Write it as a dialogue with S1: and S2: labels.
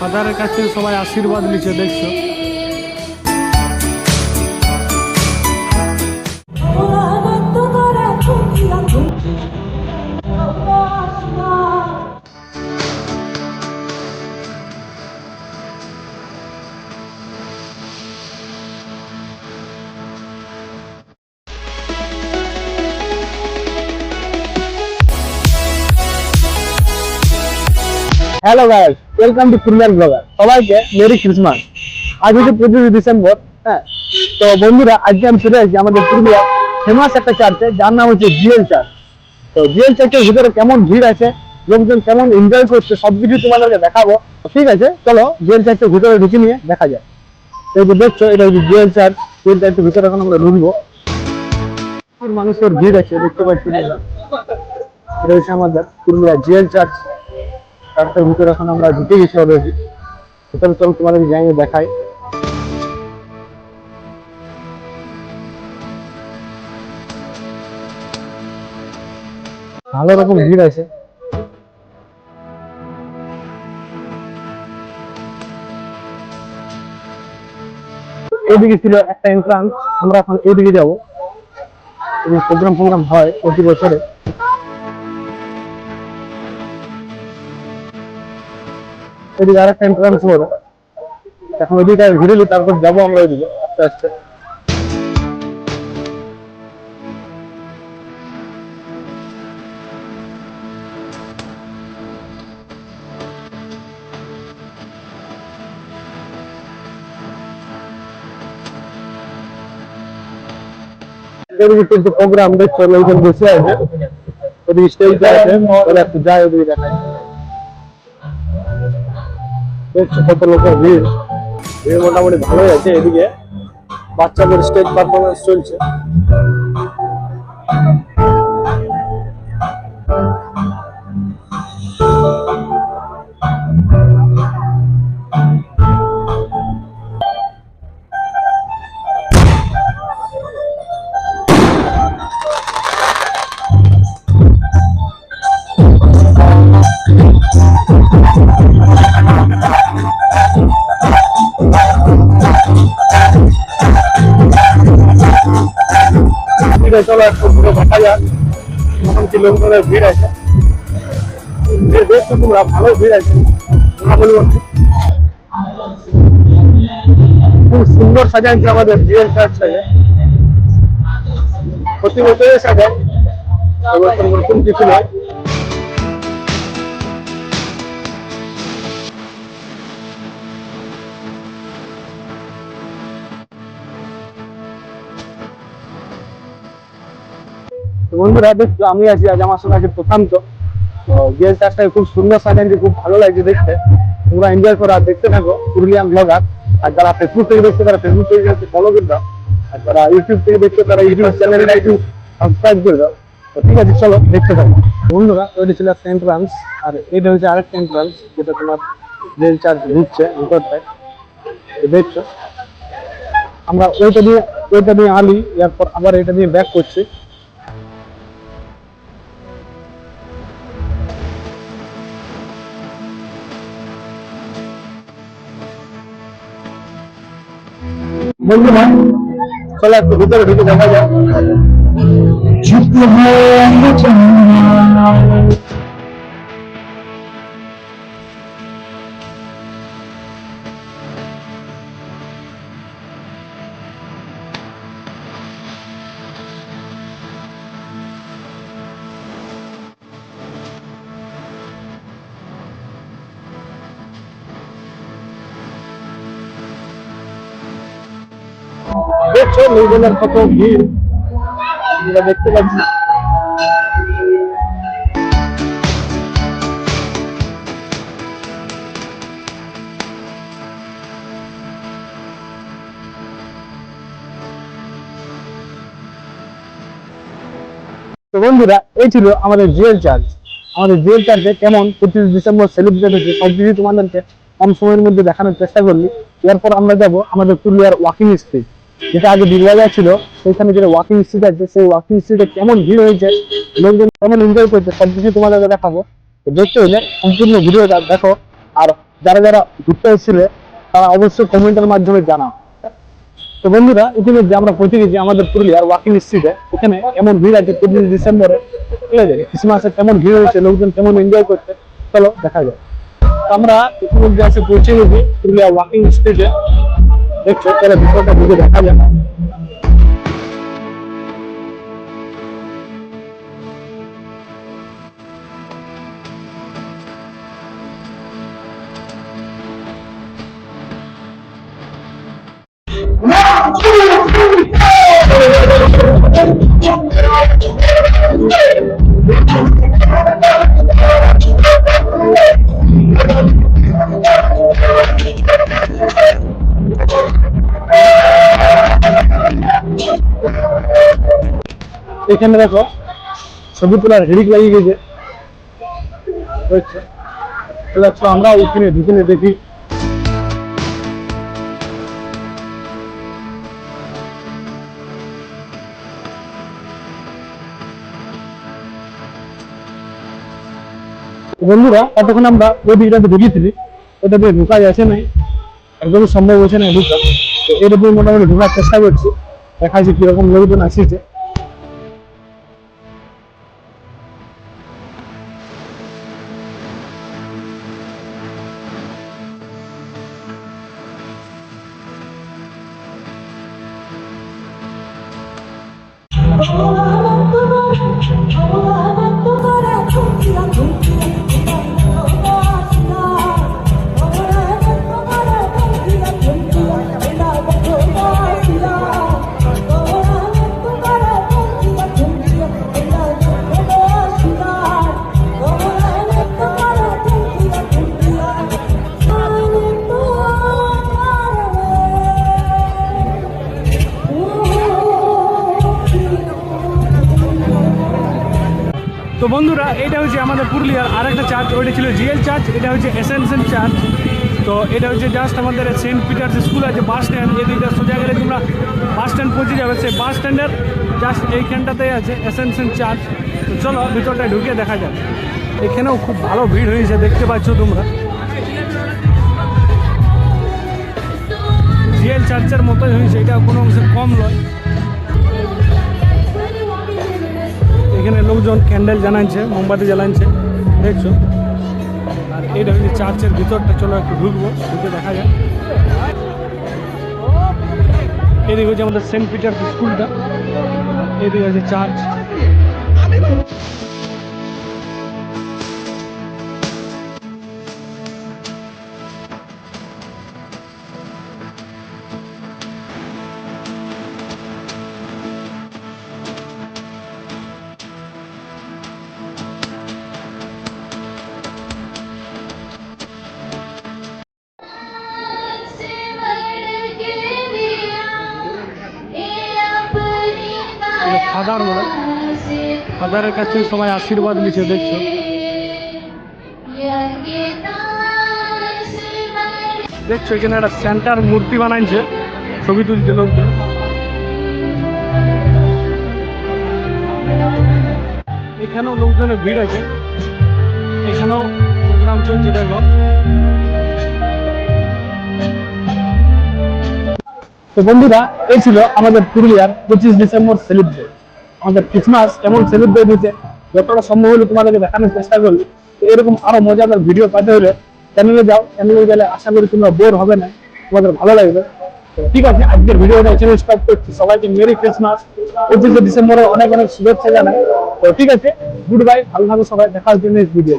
S1: ফাদারের কাছ থেকে সবাই আশীর্বাদ নিচ্ছে দেখছ?
S2: Hello guys welcome to Purulian blogger সবাইকে মেরি ক্রিসমাস আজ হচ্ছে পঁচিশে ডিসেম্বর হ্যাঁ? তো বন্ধুরা, আজকে আমি চলে আসছি আমাদের পুরুলিয়া ফেমাস একটা চার্চে যার নাম হচ্ছে জিএল চার্চ তো জিএল চার্চের ভিতরে কেমন ভিড় আছে, লোকজন কেমন এনজয় করছে, সবকিছু তোমাদেরকে দেখাবো। ঠিক আছে, চলো জিএল চার্চের ভিতরে ঢুকে নিয়ে দেখা যায় এই যে দেখছ, এটা হচ্ছে জিএল চার্চ জিএল চার্চের ভিতরে এখন আমরা ঢুকবো। মানুষের ভিড় আছে, দেখতে পাচ্ছি। এটা হচ্ছে আমাদের পুরুলিয়া জিএল চার্চ চার্চের ভিতরে এখন আমরা ঢুকে গেছি অলরেডি ভিতরে চল তোমাদের জায়গায় দেখাই। ভালো রকম ভিড় আছে। এইদিকে ছিল একটা এন্ট্রান্স আমরা এখন এইদিকে যাব। প্রোগ্রাম প্রোগ্রাম হয় প্রতি বছরে। এদিকে আরেকটা এন্ট্রান্স হবে এখন ওইদিকে ঘুরে নিই তারপর যাব আমরা ওইদিকে, আস্তে আস্তে। এদিকে কিন্তু প্রোগ্রাম দেখছ, লোকজন বসে আছে। ওদিকে স্টেজ আছে ওরা একটু যায় ওদিকে দেখায় দেখছ কত লোকের ভিড়। ভিড় মোটামুটি ভালোই আছে এদিকে। বাচ্চাদের স্টেজ পারফরমেন্স চলছে। ঠিক আছে একটু ঘুরে দেখা যাক মোটামুটি লোকজনের ভিড় আছে। ভিড় দেখছ তোমরা ভালো ভিড় আছে মধ্যে। খুব সুন্দর সাজাচ্ছে আমাদের জিএল চার্চ সাজে প্রতি বছরে সাজায় পরিবর্তন কিছু নয়। বন্ধুরা দেখছ আমি আছি, আজ আমার সঙ্গে আছে প্রশান্ত। তো গেল চাষটাকে খুব সুন্দর সাজাচ্ছে খুব ভালো লাগছে দেখতে। তোমরা এনজয় করো আর দেখতে থাকো, পুরুলিয়ান ব্লগার আর যারা ফেসবুক থেকে দেখছ, তারা ফেসবুক পেজে হচ্ছে ফলো করে দাও। আর যারা ইউটিউব থেকে দেখছ, তারা ইউটিউব চ্যানেলটা একটু সাবস্ক্রাইব করে দাও। তো ঠিক আছে, চলো, দেখতে থাকো। বন্ধুরা ওইটা ছিল একটা এন্ট্রান্স আর এটা হচ্ছে আরেকটা এন্ট্রান্স যেটা তোমার রেল চার্জ ঢুকছে ভিতরটায়। দেখছ। আমরা ওইটা দিয়ে ওইটা দিয়ে আলি, এরপর আবার এটা দিয়ে ব্যাক করছি। বন্ধুরা চলো একটু ভিতরে ঢুকে দেখা যাক। দেখছ লোকজনের কত ভিড়? দেখতে পাচ্ছি। তো বন্ধুরা, এই ছিল আমাদের জুয়েল চার্জ। আমাদের জুয়েল চার্জে কেমন পঁচিশ ডিসেম্বর সেলিব্রেট হচ্ছে সব কিছু তোমাদেরকে কম সময়ের মধ্যে দেখানোর চেষ্টা করলি। এরপর আমরা যাব আমাদের পুরুলিয়ার ওয়াকিং স্ট্রিট। যেটা আগে বিগবাজার ছিল সেখানে যেটা ওয়াকিং স্ট্রিট আছে, সেই ওয়াকিং স্ট্রিটে কেমন ভিড় হয়েছে, লোকজন কেমন এনজয় করছে, সব কিছু তোমাদেরকে দেখাবো। দেখতে হলে সম্পূর্ণ ভিডিওটা দেখো, আর যারা যারা ঘুরতে এসেছিলে, তারা অবশ্যই কমেন্টের মাধ্যমে জানাও। তো বন্ধুরা, ইতিমধ্যে আমরা পৌঁছে গেছি আমাদের পুরুলিয়ার ওয়াকিং স্ট্রিটে এখানে এমন ভিড় আছে, পঁচিশ ডিসেম্বরে। ঠিক আছে ক্রিসমাসে কেমন ভিড় হয়েছে, লোকজন কেমন এনজয় করছে, চলো দেখা যায় আমরা ইতিমধ্যে এসে পৌঁছে গেছি পুরুলিয়া ওয়াকিং স্ট্রিটে দেখছ চলো ভিতরটা ঢুকে দেখা যায় এখানে দেখো, ছবি তোলার হেডিক লাগিয়ে গেছে। আমরা ওইখানে ঢুকিনে দেখি। বন্ধুরা, এতক্ষণ আমরা ওই দিকটাতে ঢুকিয়েছিলি ওটা দিয়ে ঢুকা যাচ্ছে নাই, একদমই সম্ভব হচ্ছে না ঢুকা তো এর উপর মোটামুটি ঢোকার চেষ্টা করছি দেখা যাচ্ছে কীরকম লোকজন আসছে।
S1: 好。হচ্ছে আমাদের পুরুলিয়ার আরেকটা চার্চ ওইটা ছিল জিএল চার্চ এটা হচ্ছে এসেনশন চার্চ তো এটা হচ্ছে জাস্ট আমাদের সেন্ট পিটার্স স্কুল আছে বাস স্ট্যান্ড এদিকটা সোজা গেলে তোমরা বাস স্ট্যান্ড পৌঁছে যাবে। সেই বাস স্ট্যান্ডের জাস্ট এইখানটাতেই আছে এসেনশন চার্চ তো চলো ভিতরটায় ঢুকে দেখা যাক। এখানেও খুব ভালো ভিড় হয়েছে, দেখতে পাচ্ছ তোমরা। জিএল চার্চের মতোই হয়েছে, এটা কোনো অংশে কম নয়। এখানে লোকজন ক্যান্ডেল জ্বালাচ্ছে মোমবাতি জ্বালাচ্ছে দেখছ? আর এইটা হচ্ছে চার্চের ভিতরটা, চলো একটু ঢুকবো, ঢুকে দেখা যায় এদিকে হচ্ছে আমাদের সেন্ট পিটার স্কুলটা, এদিকে হচ্ছে চার্চ। ফাদার বলে ফাদারের কাছে সবাই আশীর্বাদ নিচ্ছে, দেখছ? দেখছ, এখানে একটা সেন্টার মূর্তি বানাইছে, ছবি তুলছে লোকজন। এখানেও লোকজনের ভিড় আছে। এখানেও প্রোগ্রাম চলছে, দেখো।
S2: তো বন্ধুরা, এই ছিল আমাদের পুরুলিয়ার পঁচিশ ডিসেম্বর সেলিব্রেট আমাদের ক্রিসমাস কেমন সেলিব্রেট হয়েছে, যতটা সম্ভব হলে তোমাদেরকে দেখানোর চেষ্টা করব। এরকম আরও মজাদার ভিডিও পাতে হলে চ্যানেলে যাও চ্যানেলে গেলে আশা করি তোমরা বোর হবে না, তোমাদের ভালো লাগবে। ঠিক আছে, আজকের ভিডিওটা এখানে স্টপ করছি। সবাইকে মেরি ক্রিসমাস পঁচিশে ডিসেম্বরে অনেক অনেক শুভেচ্ছা জানাই। তো ঠিক আছে গুড বাই ভালো থাকো সবাই, দেখা হচ্ছে ভিডিও